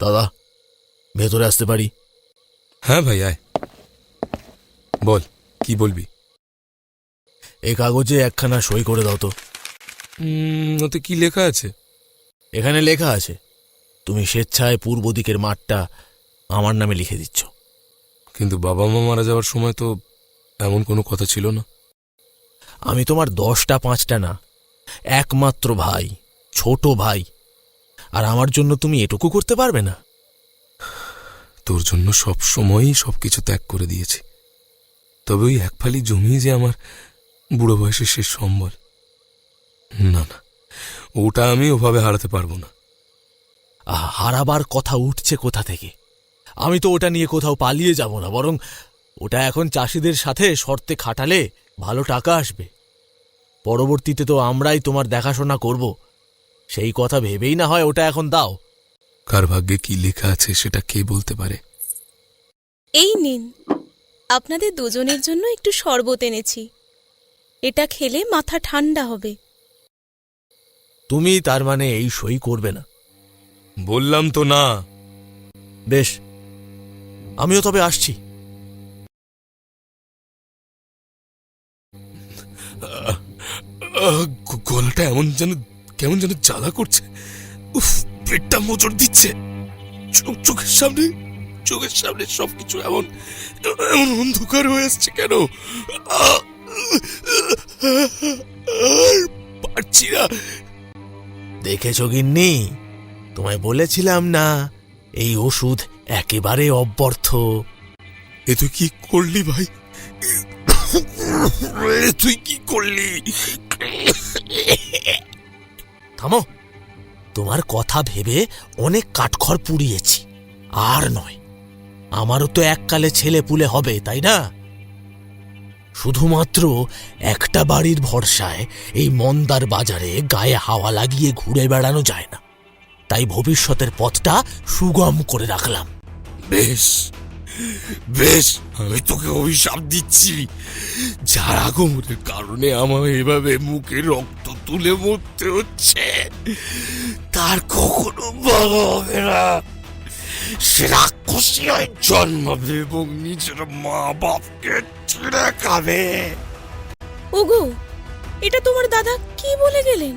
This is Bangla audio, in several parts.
দাদা ভেতরে আসতে পারি? হ্যাঁ ভাই আয়। বল কি বলবি? এই কাগজে একখানা সই করে দাও তো। ওতে কি লেখা আছে? এখানে লেখা আছে তুমি স্বেচ্ছায় পূর্ব দিকের মাঠটা আমার নামে লিখে দিচ্ছ। কিন্তু বাবা মা মারা যাওয়ার সময় তো এমন কোনো কথা ছিল না। আমি তোমার দশটা পাঁচটা না একমাত্র ভাই ছোট ভাই আর আমার জন্য তুমি এটুকু করতে পারবে না। তোর জন্য সব সময়ই সব কিছু ত্যাগ করে দিয়েছি। তবে ওই এক ফালি জমি যে আমার বুড়ো বয়সের শেষ সম্বল। না না ওটা আমি ওভাবে হারাতে পারব না। হারাবার কথা উঠছে কোথা থেকে? আমি তো ওটা নিয়ে কোথাও পালিয়ে যাব না বরং ওটা এখন চাষিদের সাথে শর্তে খাটালে ভালো টাকা আসবে। পরবর্তীতে তো আমরাই তোমার দেখাশোনা করব। সেই কথা ভেবেই না হয় ওটা এখন দাও। কার ভাগ্যে কি লেখা আছে সেটা কে বলতে পারে? এই নিন। আপনাদের দুজনের জন্য একটু শরবত এনেছি। এটা খেলে মাথা ঠান্ডা হবে। তুমি তার মানে এই সই করবে না। বললাম তো না। বেশ আমিও তবে আসছি। গলাটা এমন যেন কেমন যেন জ্বালা করছে। উফ পেটটা মোচড় দিচ্ছে। চোখ চোখের সামনে চোখের সামনে সবকিছু এমন এমন অন্ধকার হয়ে আসছে কেন? আর পারছি না। দেখেছ গিন্নি? তোমায় বলেছিলাম না এই ওষুধ একেবারে অব্যর্থ। এ তুই কি করলি ভাই? তুই কি করলি? থামো। তোমার কথা ভেবে অনেক কাঠখড় পুড়িয়েছি। আর নয়, আমারও তো এককালে ছেলে পুলে হবে, তাই না? শুধুমাত্র একটা বাড়ির ভরসায় এই মন্দার বাজারে গায়ে হাওয়া লাগিয়ে ঘুরে বেড়ানো যায় না। তাই ভবিষ্যতের পথটা সুগম করে রাখলাম। বেশ বেশ, আমি তোকে অভিশাপ দিচ্ছি। যার আগমনের কারণে আমার এভাবে মুখে রক্ত তুলে মরতে হচ্ছে। তার কখনো ভালো হবে না। সে রাক্ষসী হয়ে জন্মাবে এবং নিজের মা বাপকে ছিঁড়ে খাবে। ওগো এটা তোমার দাদা কি বলে গেলেন?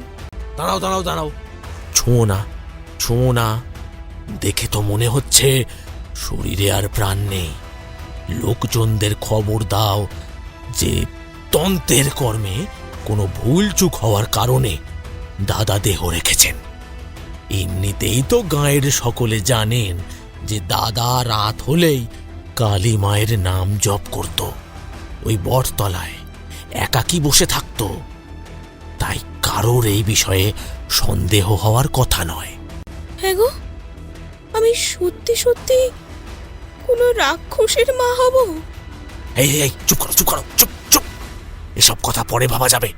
দাঁড়াও দাঁড়াও দাঁড়াও। ছুঁয়ো না ছুঁয়ো না। দেখে তো মনে হচ্ছে শরীরে আর প্রাণ নেই। লোকজনদের খবর দাও যে তন্ত্রের কর্মে কোনো ভুল ভুলচুক হওয়ার কারণে দাদা দেহ রেখেছেন। এমনিতেই তো গাঁয়ের সকলে জানেন যে দাদা রাত হলেই কালী মায়ের নাম জপ করত। ওই বটতলায় একাকী বসে থাকতো। তাই কারোর এই বিষয়ে সন্দেহ হওয়ার কথা নয়। হ্যাঁ গো আমি সত্যি সত্যি কোনো রাক্ষসের মা হব? এই এই, চুপ করো চুপ করো চুপ। এসব কথা পরে ভাবা যাবে।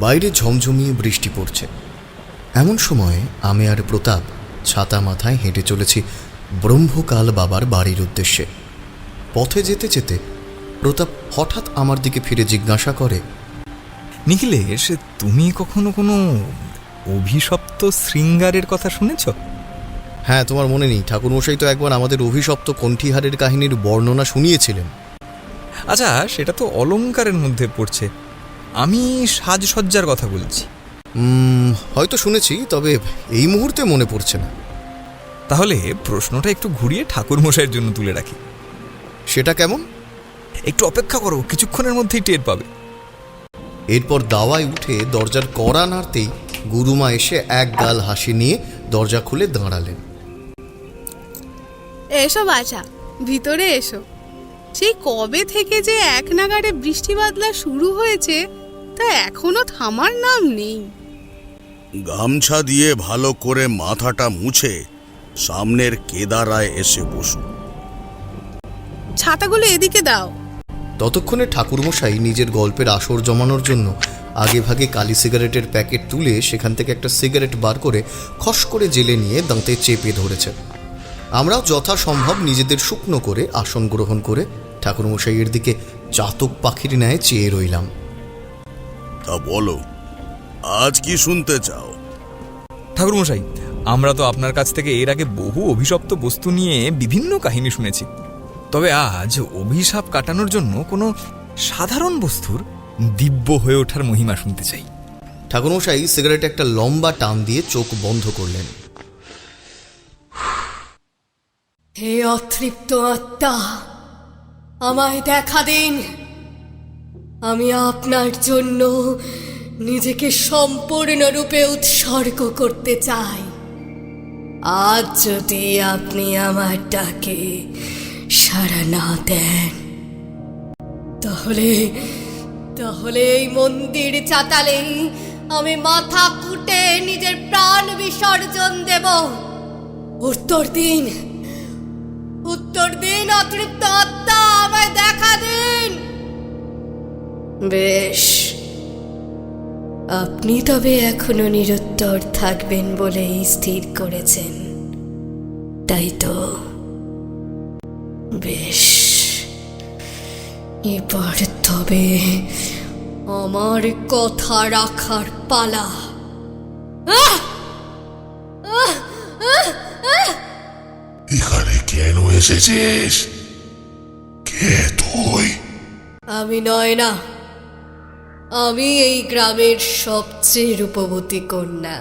বাইরে ঝমঝমিয়ে বৃষ্টি পড়ছে। এমন সময় আমি আর প্রতাপ ছাতা মাথায় হেঁটে চলেছি ব্রহ্মকাল বাবার বাড়ির উদ্দেশ্যে। পথে যেতে যেতে প্রতাপ হঠাৎ আমার দিকে ফিরে জিজ্ঞাসা করে, নিখিলেশ, তুমি কখনো কোনো অভিশপ্ত শৃঙ্গারের কথা শুনেছ? হ্যাঁ তোমার মনে নেই। ঠাকুরমশাই তো একবার আমাদের অভিশপ্ত কণ্ঠিহারের কাহিনীর বর্ণনা শুনিয়েছিলেন। আচ্ছা সেটা তো অলংকারের মধ্যে পড়ছে। আমি সাজসজ্জার কথা বলছি। হয়তো শুনেছি তবে এই মুহূর্তে মনে পড়ছে না। তাহলে প্রশ্নটা একটু ঘুরিয়ে ঠাকুরমশাইয়ের জন্য তুলে রাখি। সেটা কেমন? একটু অপেক্ষা করো কিছুক্ষণের মধ্যেই টের পাবে। এরপর দাওয়ায় উঠে দরজার কড়া নাড়তেই গুরুমা এসে এক গাল হাসি নিয়ে দরজা খুলে দাঁড়ালেন। এসো বাছা ভিতরে এসো। সেই কবে থেকে যে এক নাগাড়ে বৃষ্টি বাদলা শুরু হয়েছে তা এখনও থামার নাম নেই। গামছা দিয়ে ভালো করে মাথাটা মুছে সামনের কেদারায় এসে বসু। ছাতাগুলো এদিকে দাও। ততক্ষণে ঠাকুরমশাই নিজের গল্পের আসর জমানোর জন্য আগে ভাগে কালি সিগারেটের প্যাকেট তুলে সেখান থেকে একটা সিগারেট বার করে খস করে জেলে নিয়ে দাঁতে চেপে ধরেছেন। আমরাও যথাসম্ভব নিজেদের শুকনো করে আসন গ্রহণ করে ঠাকুরমশাইয়ের দিকে চাতক পাখির ন্যায় চেয়ে রইলাম। তা বলো আজ কি শুনতে চাও? ঠাকুরমশাই আমরা তো আপনার কাছ থেকে এর আগে বহু অভিশপ্ত বস্তু নিয়ে বিভিন্ন কাহিনী শুনেছি। তবে আজ অভিশাপ কাটানোর জন্য কোনো সাধারণ বস্তুর দিব্য হয়ে ওঠার মহিমা শুনতে চাই। ঠাকুরমশাই সিগারেটে একটা লম্বা টান দিয়ে চোখ বন্ধ করলেন। হে অতৃপ্ত আত্মা, আমায় দেখা দিন। আমি আপনার জন্য নিজেকে সম্পূর্ণরূপে উৎসর্গ করতে চাই। আজ যদি আপনি আমার ডাকে সাড়া না দেন, তাহলে তাহলে এই মন্দির চাতালেই আমি মাথা কুটে নিজের প্রাণ বিসর্জন দেব। উত্তর দিন। উত্তর দিন, অতৃপ্ত আত্মা, আমায় দেখা দিন। বেশ। আপনি তবে এখনও নিরুত্তর থাকবেন বলেই স্থির করেছেন। তাই তো। বেশ। এবার তবে আমার কথা রাখার পালা! এখানে কেন এসেছিস? কে তুই? আমি নয় না, আমি এই গ্রামের সবচেয়ে রূপবতী কন্যা।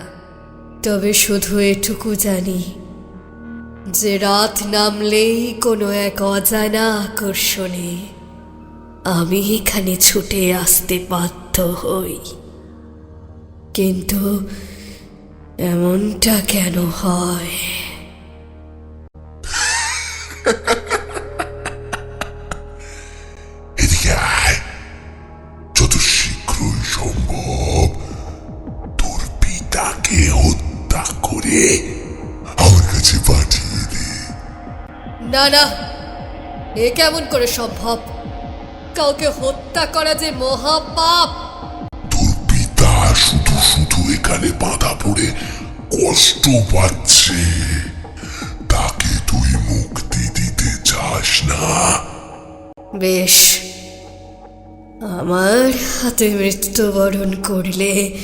তবে শুধু এটুকু জানি যে রাত নামলেই কোনো এক অজানা আকর্ষণে আমি এখানে ছুটে আসতে বাধ্য হই। কিন্তু এমনটা কেন হয়? না না। এ কেমন করে সম্ভব? কাউকে হত্যা করা যে মহাপাপ। তোর পিতা শুধু শুধু এখানে বাধা পড়ে কষ্ট পাচ্ছে। তাকে তুই মুক্তি দিতে চাস না। বেশ। আমার হাতে মৃত্যুবরণ করলে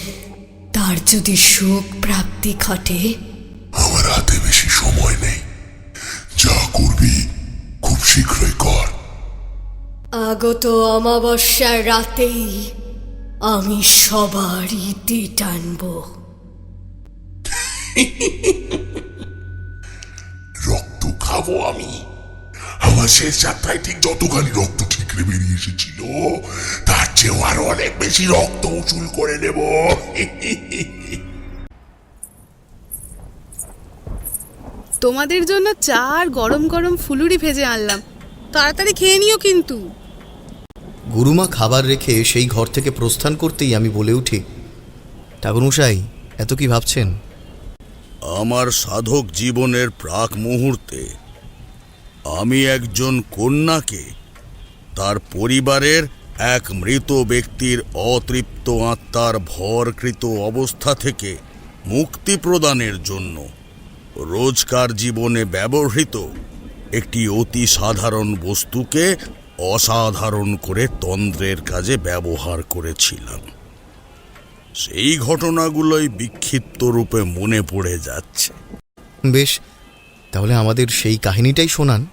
তার যদি সুখ প্রাপ্তি ঘটে শীঘ্রই কর। আগত অমাবস্যার রাতেই আমি সবার ইতি টানব। রক্ত খাব আমি। আমার শেষ যাত্রায় ঠিক যতখানি রক্ত ঠিকরে বেরিয়ে এসেছিল তার চেয়েও আরও অনেক বেশি রক্ত উচুল করে নেব। তোমাদের জন্য চা আর গরম গরম ফুলুরি ভেজে আনলাম। তাড়াতাড়ি খেয়ে নিও কিন্তু। গুরুমা খাবার রেখে সেই ঘর থেকে প্রস্থান করতেই আমি বলে উঠি ঠাকুরমশাই এত কি ভাবছেন? আমার সাধক জীবনের প্রাক মুহূর্তে আমি একজন কন্যাকে তার পরিবারের এক মৃত ব্যক্তির অতৃপ্ত আত্মার ভরকৃত অবস্থা থেকে মুক্তি প্রদানের জন্য রোজকার জীবনে ব্যবহৃত একটি অতি সাধারণ বস্তুকে অসাধারণ করে তন্ত্রের কাজে ব্যবহার করেছিলাম। সেই ঘটনাগুলোই বিক্ষিপ্ত রূপে মনে পড়ে যাচ্ছে। বেশ তাহলে আমাদের সেই কাহিনীটাই শোনান।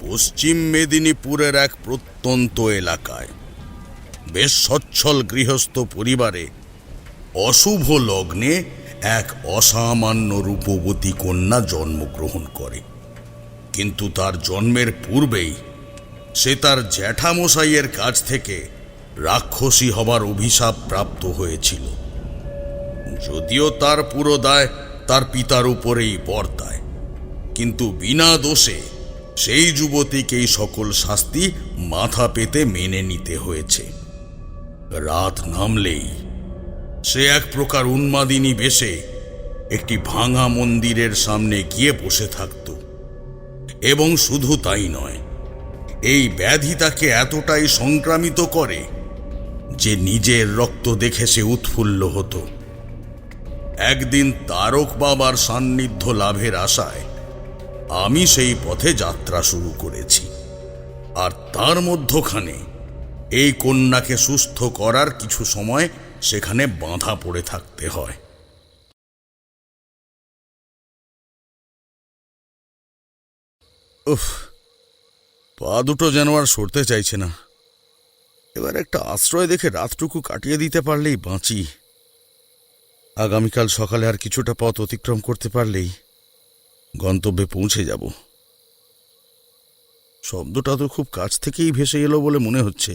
পশ্চিম মেদিনীপুরের এক প্রত্যন্ত এলাকায় বেশ সচ্ছল গৃহস্থ পরিবারে অশুভ লগ্নে এক অসামান্য রূপবতী কন্যা জন্মগ্রহণ করে। কিন্তু তার জন্মের পূর্বেই সে তার জ্যাঠামশাইয়ের কাছ থেকে রাক্ষসী হবার অভিশাপ প্রাপ্ত হয়েছিল। যদিও তার পুরো দায় তার পিতার উপরেই বর্তায়, কিন্তু বিনা দোষে সেই যুবতীকেই সকল শাস্তি মাথা পেতে মেনে নিতে হয়েছে। রাত নামলেই সে এক প্রকার উন্মাদিনী বেশে একটি ভাঙা মন্দিরের সামনে গিয়ে বসে থাকত। এবং শুধু তাই নয়, এই ব্যাধি তাকে এতটাই সংক্রামিত করে যে নিজের রক্ত দেখে সে উৎফুল্ল হতো। একদিন তারক বাবার সান্নিধ্য লাভের আশায় আমি সেই পথে যাত্রা শুরু করেছি, আর তার মধ্যখানে এই কন্যাকে সুস্থ করার কিছু সময় সেখানে বাঁধা পড়ে থাকতে হয়। উফ, পা দুটো যেন আর সরতে চাইছে না। এবার একটা আশ্রয় দেখে রাতটুকু কাটিয়ে দিতে পারলেই বাঁচি। আগামীকাল সকালে আর কিছুটা পথ অতিক্রম করতে পারলেই গন্তব্যে পৌঁছে যাব। শব্দটা তো খুব কাছ থেকেই ভেসে এলো বলে মনে হচ্ছে।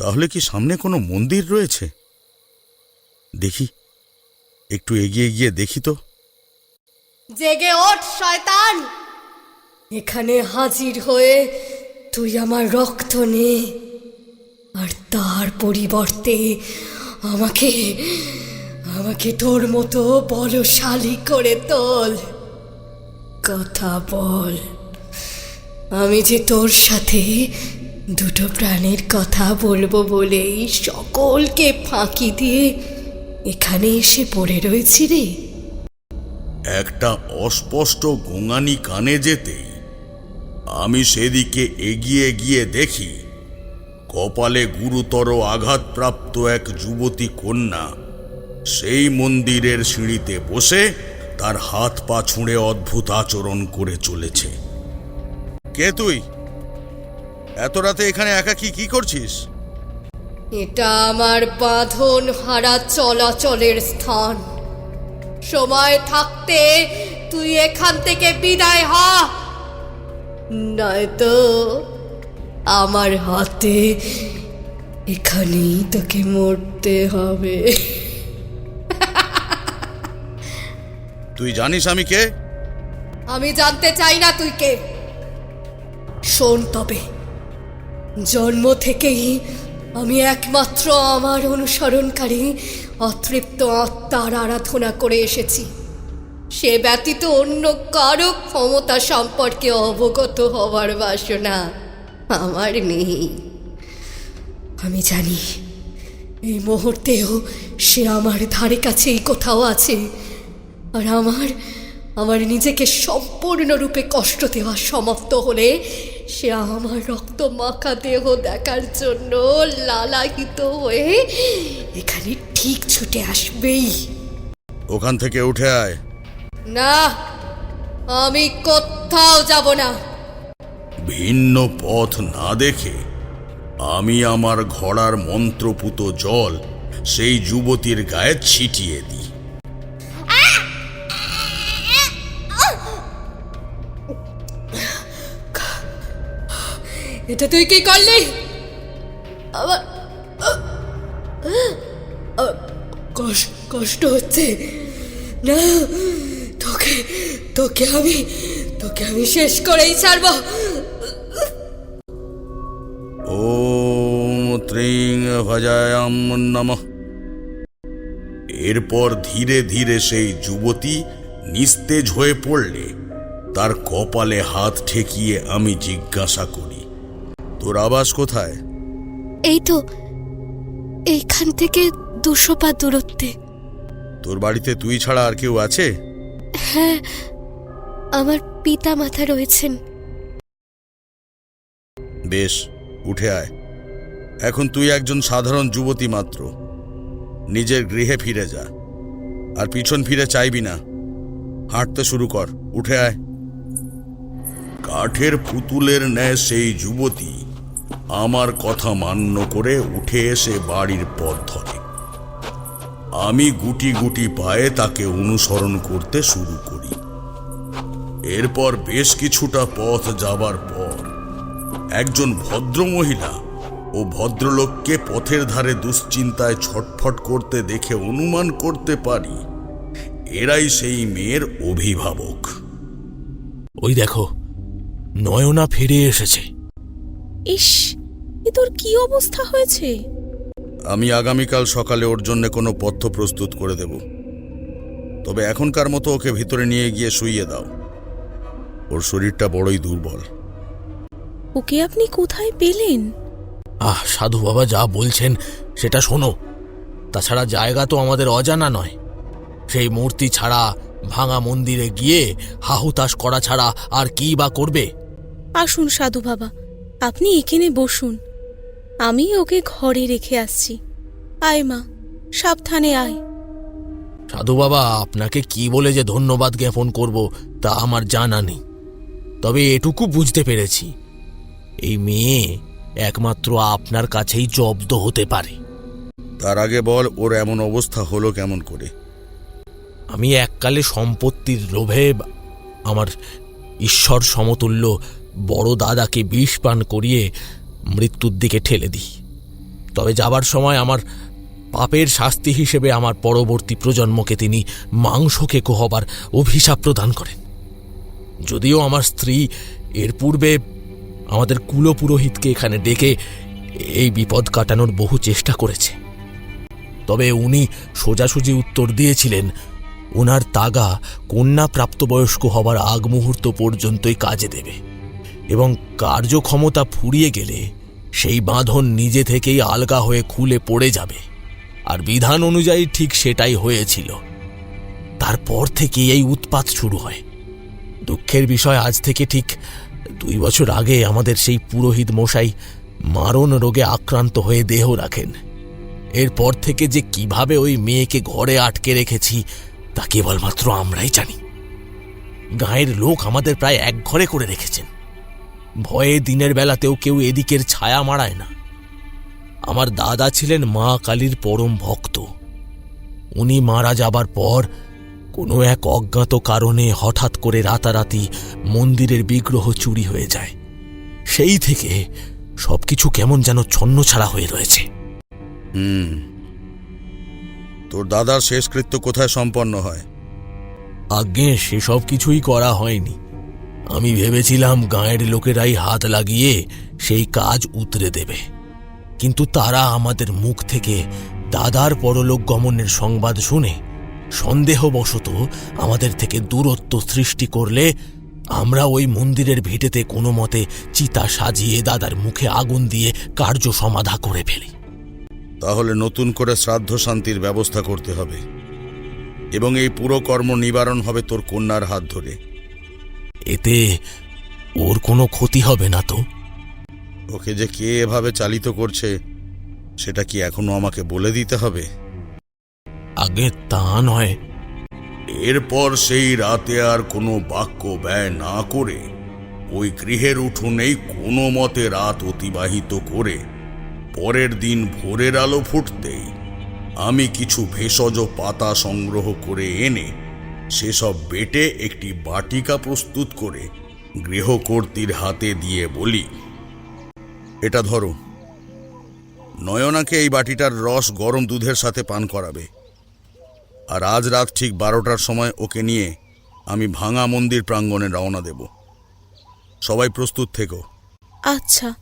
তাহলে কি সামনে কোনো মন্দির রয়েছে? দেখি, একটু এগিয়ে গিয়ে দেখি তো। জেগে ওঠ, শয়তান! এখানে হাজির হয়ে তুই আমার রক্ত নে, আর তার পরিবর্তে আমাকে আমাকে তোর মতো বলশালী করে তোল। কথা বল, আমি যে তোর সাথে দুটো প্রাণের কথা বলব বলেই সকলকে ফাঁকি দিয়ে এখানে এসে পড়ে রয়েছি রে। একটা অস্পষ্ট গোঙানি কানে যেতেই আমি সেদিকে এগিয়ে গিয়ে দেখি কপালে গুরুতর আঘাতপ্রাপ্ত এক যুবতী কন্যা সেই মন্দিরের সিঁড়িতে বসে তার হাত পা ছুঁড়ে অদ্ভুত আচরণ করে চলেছে। কে তুই? এত রাতে এখানে একা কি কি করছিস? এটা আমার বাঁধন হারা চলাচলের স্থান। সময় থাকতে তুই এখান থেকে বিদায় হ। নয়তো আমার হাতে এখানেই তোকে মরতে হবে। তুই জানিস আমি কে? আমি জানতে চাই না তুই কে। শোন তবে। জন্ম থেকেই আমি একমাত্র আমার অনুসরণকারী, অতৃপ্ত আত্মার আরাধনা করে এসেছি। সে ব্যতীত অন্য কারও ক্ষমতা সম্পর্কে অবগত হওয়ার বাসনা আমার নেই। আমি জানি এই মুহূর্তেও সে আমার ধারে কাছেই কোথাও আছে, আর আমার আমার নিজেকে সম্পূর্ণরূপে কষ্ট দেওয়া সমাপ্ত হলে সে আমার রক্ত মাখা দেহ দেখার জন্য লালায়িত হয়ে এখানে ঠিক ছুটে আসবেই। ওখান থেকে উঠে আয়। না আমি কোথাও যাব না। ভিন্ন পথ না দেখে আমি আমার ঘোড়ার মন্ত্রপুত জল সেই যুবতীর গায়ে ছিটিয়ে দিই। এটা তুই কি করলি? আমার কষ্ট কষ্ট হচ্ছে। না তোকে তোকে আমি তোকে আমি শেষ করেই ছাড়বো। ওম ত্রিং ভজায়াম নমঃ। এরপর ধীরে ধীরে সেই যুবতী নিস্তেজ হয়ে পড়লে তার কপালে হাত ঠেকিয়ে আমি জিজ্ঞাসা করি তোর আবাস কোথায়? এই তো এইখান থেকে দুশো পা দূরত্বে। তোর বাড়িতে তুই ছাড়া আর কেউ আছে? হ্যাঁ আমার পিতা মাতা রয়েছেন। বেশ উঠে আয়। এখন তুই একজন সাধারণ যুবতী মাত্র। নিজের গৃহে ফিরে যা। আর পিছন ফিরে চাইবি না। হাঁটতে শুরু কর উঠে আয়। কাঠের পুতুলের ন্যায় সেই যুবতী আমার কথা মান্য করে উঠে এসে বাড়ির পথ ধরে। আমি গুটি গুটি পায়ে তাকে অনুসরণ করতে শুরু করি। এরপর বেশ কিছুটা পথ যাবার পর একজন ভদ্রমহিলা ও ভদ্রলোককে পথের ধারে দুশ্চিন্তায় ছটফট করতে দেখে অনুমান করতে পারি এরাই সেই মেয়ের অভিভাবক। ওই দেখো নয়না ফিরে এসেছে। ইস এ তোর কি অবস্থা হয়েছে? আমি আগামীকাল সকালে ওর জন্য কোনো পথ্য প্রস্তুত করে দেব। তবে এখনকার মতো ওকে ভিতরে নিয়ে গিয়ে শুইয়ে দাও। ওর শরীরটা বড়ই দুর্বল। ওকে আপনি কোথায় পেলেন? আহ সাধু বাবা যা বলছেন সেটা শোনো। তাছাড়া জায়গা তো আমাদের অজানা নয়। সেই মূর্তি ছাড়া ভাঙা মন্দিরে গিয়ে হাহুতাশ করা ছাড়া আর কি বা করবে? আসুন সাধু বাবা আপনি এখানে বসুন। আমি ওকে ঘরে রেখে আসছি। আয় মা সাবধানে আয়। সাধু বাবা আপনাকে কি বলে যে ধন্যবাদ জ্ঞাপন করব তা আমার জানা নেই। তবে এটুকু বুঝতে পেরেছি। এই মেয়ে একমাত্র আপনার কাছেই জব্দ হতে পারে। তার আগে বল ওর এমন অবস্থা হলো কেমন করে? আমি এককালে সম্পত্তির লোভে আমার ঈশ্বর সমতুল্য বড় দাদাকে বিষ পান করিয়ে মৃত্যুর দিকে ঠেলে দিই। তবে যাবার সময় আমার পাপের শাস্তি হিসেবে আমার পরবর্তী প্রজন্মকে তিনি মাংসকে হবার অভিশাপ প্রদান করেন। যদিও আমার স্ত্রী এর পূর্বে আমাদের কুলপুরোহিতকে এখানে ডেকে এই বিপদ কাটানোর বহু চেষ্টা করেছে। তবে উনি সোজাসুজি উত্তর দিয়েছিলেন ওনার তাগা কন্যা প্রাপ্তবয়স্ক হবার আগ মুহূর্ত পর্যন্তই কাজে দেবে। এবং কার্যক্ষমতা ফুরিয়ে গেলে সেই বাঁধন নিজে থেকেই আলগা হয়ে খুলে পড়ে যাবে। আর বিধান অনুযায়ী ঠিক সেটাই হয়েছিল। তারপর থেকে এই উৎপাত শুরু হয়। দুঃখের বিষয় আজ থেকে ঠিক দুই বছর আগে আমাদের সেই পুরোহিত মশাই মারণ রোগে আক্রান্ত হয়ে দেহ রাখেন। এরপর থেকে যে কীভাবে ওই মেয়েকে ঘরে আটকে রেখেছি, তা কেবলমাত্র আমরাই জানি। গাঁয়ের লোক আমাদের প্রায় এক ঘরে করে রেখেছেন। ভয়ে দিনের বেলাতেও কেউ এদিকের ছায়া মারায় না। আমার দাদা ছিলেন মা কালীর পরম ভক্ত। উনি মারা যাবার পর কোনো এক অজ্ঞাত কারণে হঠাৎ করে রাতারাতি মন্দিরের বিগ্রহ চুরি হয়ে যায়। সেই থেকে সবকিছু কেমন যেন ছন্ন ছাড়া হয়ে রয়েছে। হুম। তোর দাদার শেষকৃত্য কোথায় সম্পন্ন হয়? আজ্ঞে সেসব কিছুই করা হয়নি। আমি ভেবেছিলাম গাঁয়ের লোকেরাই হাত লাগিয়ে সেই কাজ উতরে দেবে। কিন্তু তারা আমাদের মুখ থেকে দাদার পরলোক গমনের সংবাদ শুনে সন্দেহবশত আমাদের থেকে দূরত্ব সৃষ্টি করলে আমরা ওই মন্দিরের ভিটেতে কোনো মতে চিতা সাজিয়ে দাদার মুখে আগুন দিয়ে কার্য সমাধা করে ফেলি। তাহলে নতুন করে শ্রাদ্ধ শান্তির ব্যবস্থা করতে হবে। এবং এই পুরো কর্ম নিবারণ হবে তোর কন্যার হাত ধরে। এতে ওর কোনো ক্ষতি হবে না তো? ওকে যে কে এভাবে চালিত করছে সেটা কি এখনও আমাকে বলে দিতে হবে? আগে তা নয়। এরপর সেই রাতে আর কোনো বাক্য ব্যয় না করে ওই গৃহের উঠোনেই কোনো মতে রাত অতিবাহিত করে পরের দিন ভোরের আলো ফুটতেই আমি কিছু ভেষজ পাতা সংগ্রহ করে এনে সেসব বেটে একটি বাটিকা প্রস্তুত করে গৃহকর্ত্রীর হাতে দিয়ে বলি এটা ধরো। নয়নাকে এই বাটিটার রস গরম দুধের সাথে পান করাবে। আর আজ রাত ঠিক বারোটার সময় ওকে নিয়ে আমি ভাঙা মন্দির প্রাঙ্গণে রওনা দেব। সবাই প্রস্তুত থেকো। আচ্ছা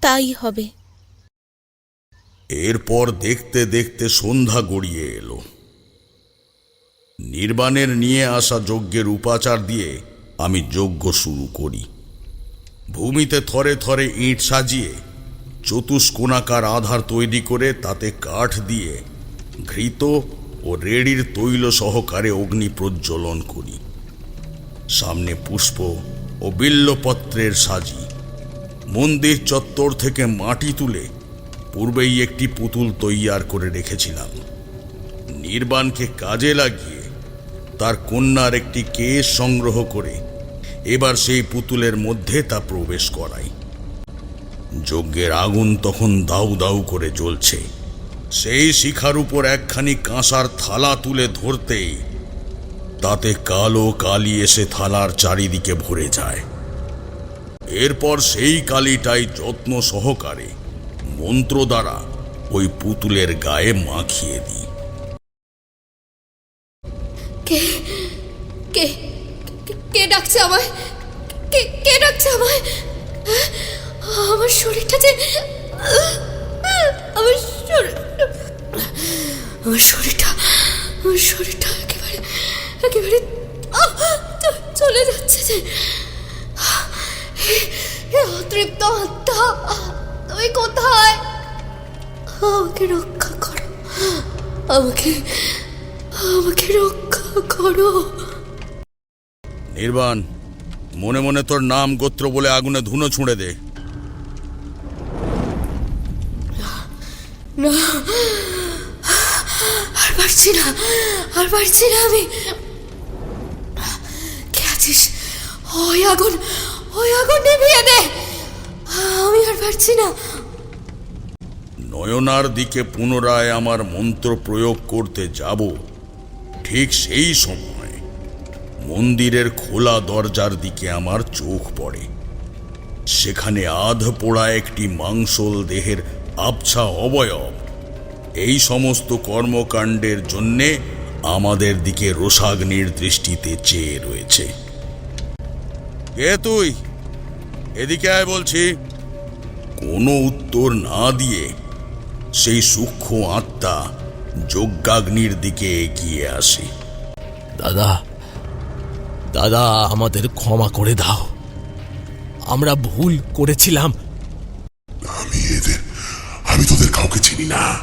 তাই হবে। এরপর দেখতে দেখতে সন্ধ্যা গড়িয়ে এলো। নির্বাণের নিয়ে আসা যজ্ঞের উপাচার দিয়ে আমি যজ্ঞ শুরু করি। ভূমিতে থরে থরে ইট সাজিয়ে, চতুষ্কোণাকার আধার তৈরি করে তাতে কাঠ দিয়ে ঘৃত ও রেড়ির তৈল সহকারে অগ্নি প্রজ্বলন করি। সামনে পুষ্প ও বিল্লপত্রের সাজি। মন্দির চত্বর থেকে মাটি তুলে পূর্বেই একটি পুতুল তৈয়ার করে রেখেছিলাম। নির্বাণকে কাজে লাগিয়ে তার কন্যার একটি কেস সংগ্রহ করে এবার সেই পুতুলের মধ্যে তা প্রবেশ করাই যজ্ঞের আগুন তখন দাউ দাউ করে জ্বলছে। সেই শিখার উপর একখানি কাঁসার থালা তুলে ধরতেই তাতে কালো কালি এসে থালার চারিদিকে ভরে যায়। এরপর সেই কালিটাই যত্ন সহকারে মন্ত্র দ্বারা ওই পুতুলের গায়ে মাখিয়ে দিই। কে? কে? কে- ডাকছে আমায়? কে কে ডাকছে আমায়? আমার শরীরটা যে আমার শরীর আমার শরীরটা আমার শরীরটা একেবারে একেবারে চলে যাচ্ছে যে। হে অতৃপ্ত আত্মা। তুমি কোথায়? আমাকে রক্ষা করো। আমাকে আমাকে রক্ষা করো। নির্বাণ মনে মনে তোর নাম গোত্র বলে আগুনে ধুনো ছুঁড়ে দে। না আর পারছি না আর পারছি না আমি। কে আছিস? ওই আগুন ওই আগুন নিভিয়ে দে। আমি আর পারছি না। নয়নার দিকে পুনরায় আমার মন্ত্র প্রয়োগ করতে যাব। ঠিক সেই সময় মন্দিরের খোলা দরজার দিকে আমার চোখ পড়ে। সেখানে আধ পোড়া একটি মাংসল দেহের আবছা অবয়ব। এই সমস্ত কর্মকাণ্ডের জন্যে আমাদের দিকে রোষাগ্নির দৃষ্টিতে চেয়ে রয়েছে। কে তুই? এদিকে আয় বলছি। কোনো উত্তর না দিয়ে সেই সূক্ষ্ম আত্মা যজ্ঞাগ্নির দিকে এগিয়ে আসে। দাদা দাদা আমাদের ক্ষমা করে দাও। আমরা ভুল করেছিলাম। আমি এদের আমি তোদের কাউকে চিনি না।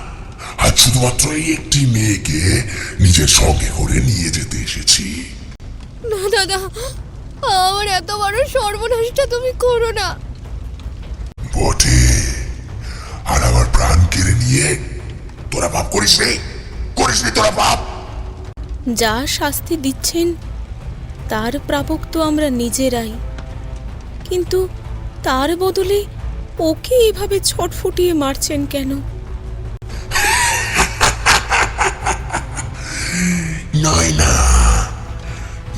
আজ শুধুমাত্র এই একটি মেয়েকে নিজের সঙ্গে করে নিয়ে যেতে এসেছি। না দাদা আমার এত বড় সর্বনাশটা তুমি করো না। বটে। আর আমার প্রাণ কেড়ে নিয়ে তোরা পাপ করিস নি করিস নি তোরা পাপ। যা শাস্তি দিচ্ছেন তার প্রাপক তো আমরা নিজেরাই। কিন্তু তার বদলে ওকে এভাবে ছটফটিয়ে মারছেন কেন? নয় না।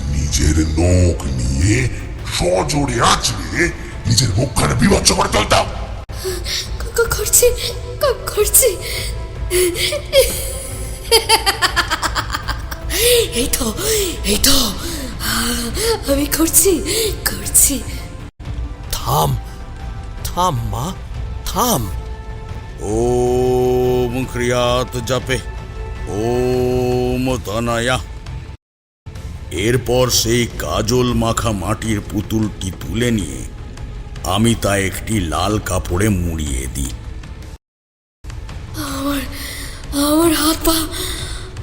নিজের নখ নিয়ে সজোরে আঁচড়ে নিজের মুখখানে বিভৎস করে ক- করছি করছি। এই তো এই তো। আমি করছি করছি। থাম থাম মা থাম। ওম ক্রিয়াত জপে ওম তনয়া। এরপর সেই কাজল মাখা মাটির পুতুলটি তুলে নিয়ে আমি তা একটি লাল কাপড়ে মুড়িয়ে দিই। আমার হাত পা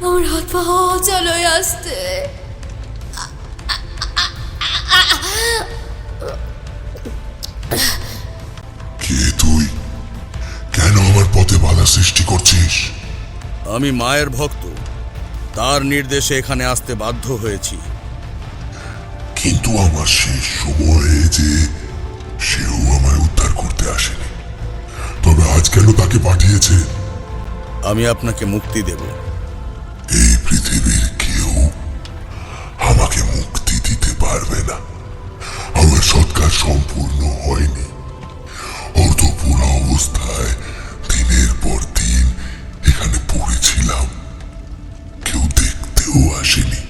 আমার হাত পা অচল হয়ে আসতে কে তুই? কেন আমার পথে বাধা সৃষ্টি করছিস? আমি মায়ের ভক্ত। তার নির্দেশে এখানে আসতে বাধ্য হয়েছি। কিন্তু আমার শেষ সময়ে যে সেও আমায় উদ্ধার করতে আসেনি। তবে আজ কেন তাকে পাঠিয়েছে? আমি আপনাকে মুক্তি দেব। এই পৃথিবীর কেউ আমাকে মুক্তি দিতে পারবে না। আমার সৎকার সম্পূর্ণ হয়নি। অর্ধপুরা অবস্থায় দিনের পর দিন এখানে পড়েছিলাম। কেউ দেখতেও আসেনি।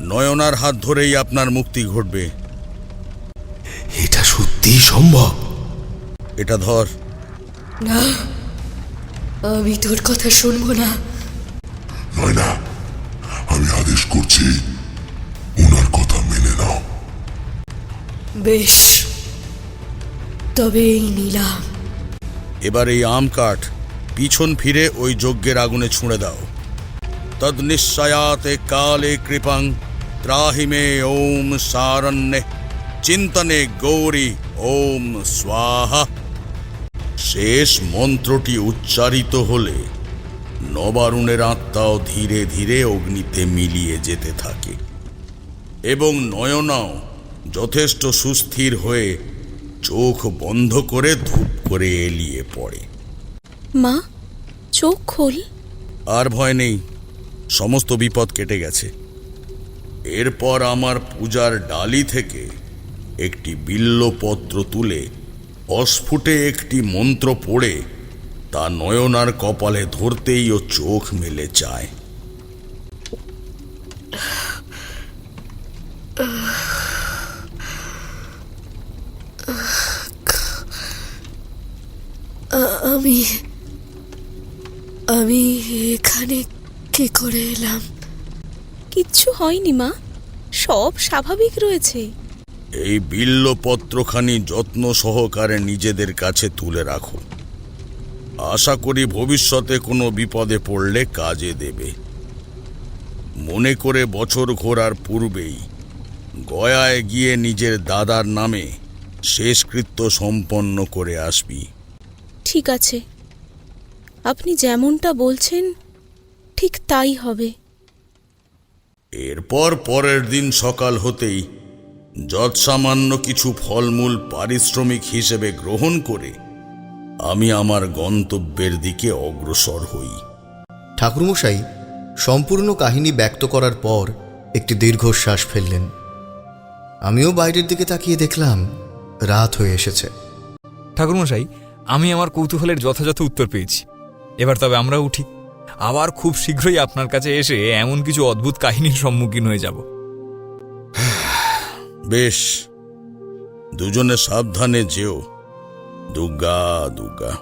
নয়নার হাত ধরেই আপনার মুক্তি ঘটবে। এটা সত্যিই সম্ভব? এটা ধর। না। আমি তোর কথা শুনব না। নয় না আমি আদেশ করছি ওনার কথা মেনে নাও। বেশ। তবে এই নিলাম এবার এই আম কাঠ পিছন ফিরে ওই যজ্ঞের আগুনে ছুঁড়ে দাও। তদ নিশ্চয়াতে কালে কৃপাং ত্রাহিমে ওম সারণ্যে চিন্তনে গৌরী ওম স্বাহা। শেষ মন্ত্রটি উচ্চারিত হলে নবারুণের আত্মাও ধীরে ধীরে অগ্নিতে মিলিয়ে যেতে থাকে এবং নয়নাও যথেষ্ট সুস্থির হয়ে চোখ বন্ধ করে ধূপ করে এলিয়ে পড়ে। মা চোখ খোল। আর ভয় নেই সমস্ত বিপদ কেটে গেছে। এরপর আমার পূজার ডালি থেকে একটি বিল্লপত্র তুলে অস্ফুটে একটি মন্ত্র পড়ে তা নয়নার কপালে ধরতেই ও চোখ মেলে চায়। আমি আমি এখানে কি করে এলাম? কিচ্ছু হয়নি মা সব স্বাভাবিক রয়েছে। এই বিল্লপত্রখানি যত্ন সহকারে নিজেদের কাছে তুলে রাখো। আশা করি ভবিষ্যতে কোনো বিপদে পড়লে কাজে দেবে। মনে করে বছর ঘোরার পূর্বেই গয়ায় গিয়ে নিজের দাদার নামে শেষকৃত্য সম্পন্ন করে আসবি। ঠিক আছে। আপনি যেমনটা বলছেন ঠিক তাই হবে। এরপর পরের দিন সকাল হতেই যৎসামান্য কিছু ফলমূল পারিশ্রমিক হিসেবে গ্রহণ করে আমি আমার গন্তব্যের দিকে অগ্রসর হই। ঠাকুরমশাই সম্পূর্ণ কাহিনী ব্যক্ত করার পর একটি দীর্ঘশ্বাস ফেললেন। আমিও বাইরের দিকে তাকিয়ে দেখলাম রাত হয়ে এসেছে। ঠাকুরমশাই আমি আমার কৌতূহলের যথাযথ উত্তর পেয়েছি। এবার তবে আমরা উঠি। আবার খুব শীঘ্রই আপনার কাছে এসে এমন কিছু অদ্ভুত কাহিনীর সম্মুখীন হয়ে যাব। বেশ দুজনে সাবধানে যেও। দুর্গা দুর্গা